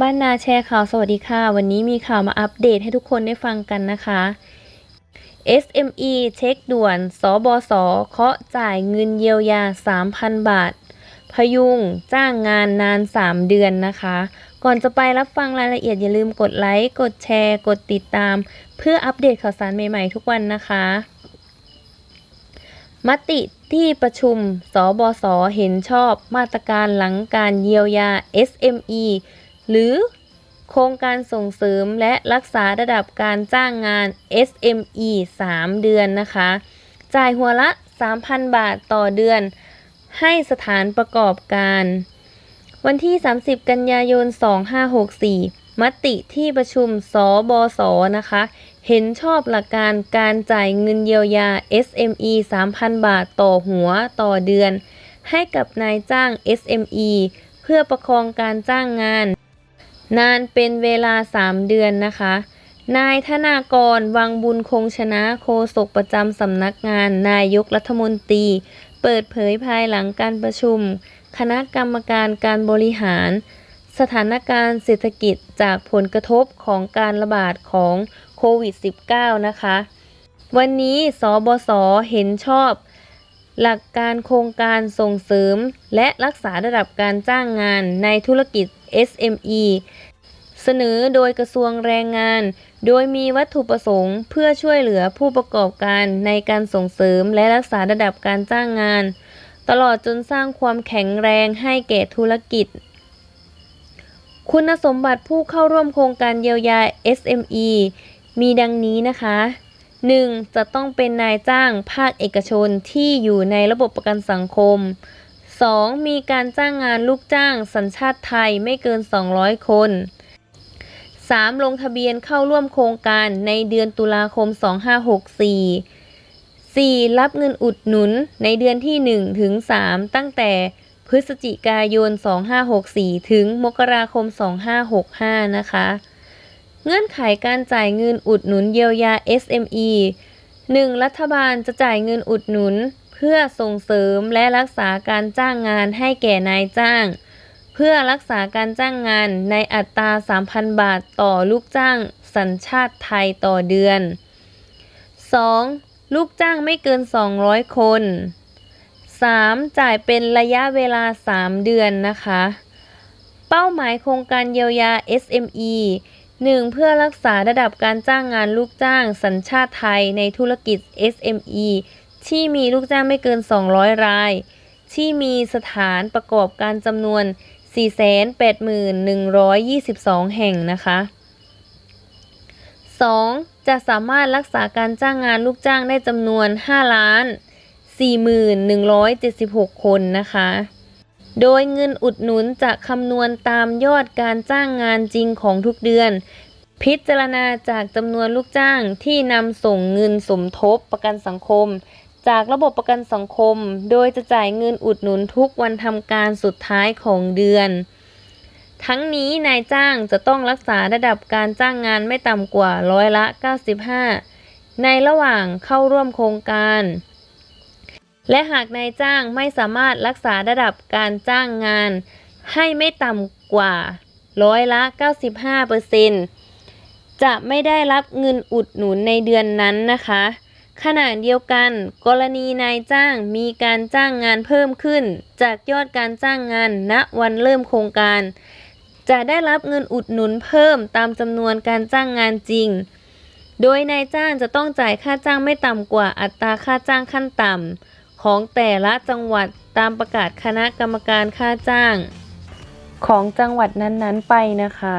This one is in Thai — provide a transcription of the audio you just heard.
บ้านนาแชร์ข่าวสวัสดีค่ะ วันนี้มีข่าวมาอัปเดตให้ทุกคนได้ฟังกันนะคะ SME เช็คด่วน สบส เคาะจ่ายเงินเยียวยา 3,000 บาท พยุงจ้างงานนาน 3 เดือนนะคะ ก่อนจะไปรับฟังรายละเอียดอย่าลืมกดไลค์ กดแชร์ กดติดตาม เพื่ออัปเดตข่าวสารใหม่ๆทุกวันนะคะมติที่ประชุม สบส เห็นชอบมาตรการหลังการเยียวยา SME หรือโครงการส่งเสริมและรักษาระดับการจ้างงาน SME 3 เดือนนะคะ จ่ายหัวละ 3,000 บาทต่อเดือน ให้สถานประกอบการ วันที่ 30 กันยายน 2564 มติที่ประชุมสบส นะคะ เห็นชอบหลักการการจ่ายเงินเยียวยา SME 3,000 บาทต่อหัวต่อเดือน ให้กับนายจ้าง SME เพื่อประคองการจ้างงาน นานเป็นเวลา3เดือนนะคะ นายธนากร วังบุญคงชนะโฆษกประจำสำนักงานนายกรัฐมนตรี เปิดเผยภายหลังการประชุม คณะกรรมการการบริหาร สถานการณ์เศรษฐกิจจากผลกระทบของการระบาดของโควิด -19 นะคะ วันนี้สบสเห็นชอบหลักการโครงการส่งเสริม และรักษาระดับการจ้างงานในธุรกิจ SME เสนอโดยกระทรวงแรงงาน โดยมีวัตถุประสงค์เพื่อช่วยเหลือผู้ประกอบการในการส่งเสริมและรักษาระดับการจ้างงาน ตลอดจนสร้างความแข็งแรงให้แก่ธุรกิจ คุณสมบัติผู้เข้าร่วมโครงการเยียวยา SME มีดังนี้นะคะ 1. จะต้องเป็นนายจ้างภาคเอกชนที่อยู่ในระบบประกันสังคม 2. มีการจ้างงานลูกจ้างสัญชาติไทยไม่เกิน 200 คน 3. ลงทะเบียนเข้าร่วมโครงการในเดือนตุลาคม 2564 4. รับเงินอุดหนุนในเดือนที่ 1 ถึง 3 ตั้งแต่พฤศจิกายน 2564 ถึงมกราคม 2565 นะคะ เงื่อนไขการจ่ายเงินอุดหนุนเยียวยา SME 1. รัฐบาลจะจ่ายเงินอุดหนุน พื่อส่งเสริมและรักษาการจ้างงานให้แก่นายจ้าง เพื่อรักษาการจ้างงานในอัตรา 3,000 บาทต่อลูกจ้างสัญชาติไทยต่อเดือน 2. ลูกจ้างไม่เกิน 200 คน 3. จ่ายเป็นระยะเวลา 3 เดือนนะคะ เป้าหมายโครงการเยียวยา SME 1. เพื่อรักษาระดับการจ้างงานลูกจ้างสัญชาติไทยในธุรกิจ SME ที่มีลูกจ้างไม่เกิน 200 ราย ที่มีสถานประกอบการจำนวน 481,122 แห่งนะคะ 2. จะสามารถรักษาการจ้างงานลูกจ้างได้จำนวน 5 ล้าน 4176 คนนะคะ โดยเงินอุดหนุนจะคำนวณตามยอดการจ้างงานจริงของทุกเดือน พิจารณาจากจำนวนลูกจ้างที่นำส่งเงินสมทบประกันสังคม จากระบบประกันสังคม โดยจะจ่ายเงินอุดหนุนทุกวันทำการสุดท้ายของเดือน ทั้งนี้นายจ้างจะต้องรักษาระดับการจ้างงานไม่ต่ำกว่าร้อยละ 95 ในระหว่างเข้าร่วมโครงการ และหากนายจ้างไม่สามารถรักษาระดับการจ้างงาน ให้ไม่ต่ำกว่าร้อยละ 95เปอร์เซ็นจะไม่ได้รับเงินอุดหนุนในเดือนนั้นนะคะ ขณะเดียวกัน กรณีนายจ้างมีการจ้างงานเพิ่มขึ้น จากยอดการจ้างงานณวันเริ่มโครงการ จะได้รับเงินอุดหนุนเพิ่มตามจำนวนการจ้างงานจริง โดยนายจ้างจะต้องจ่ายค่าจ้างไม่ต่ำกว่าอัตราค่าจ้างขั้นต่ำของแต่ละจังหวัดตามประกาศคณะกรรมการค่าจ้าง ของจังหวัดนั้นๆไปนะคะ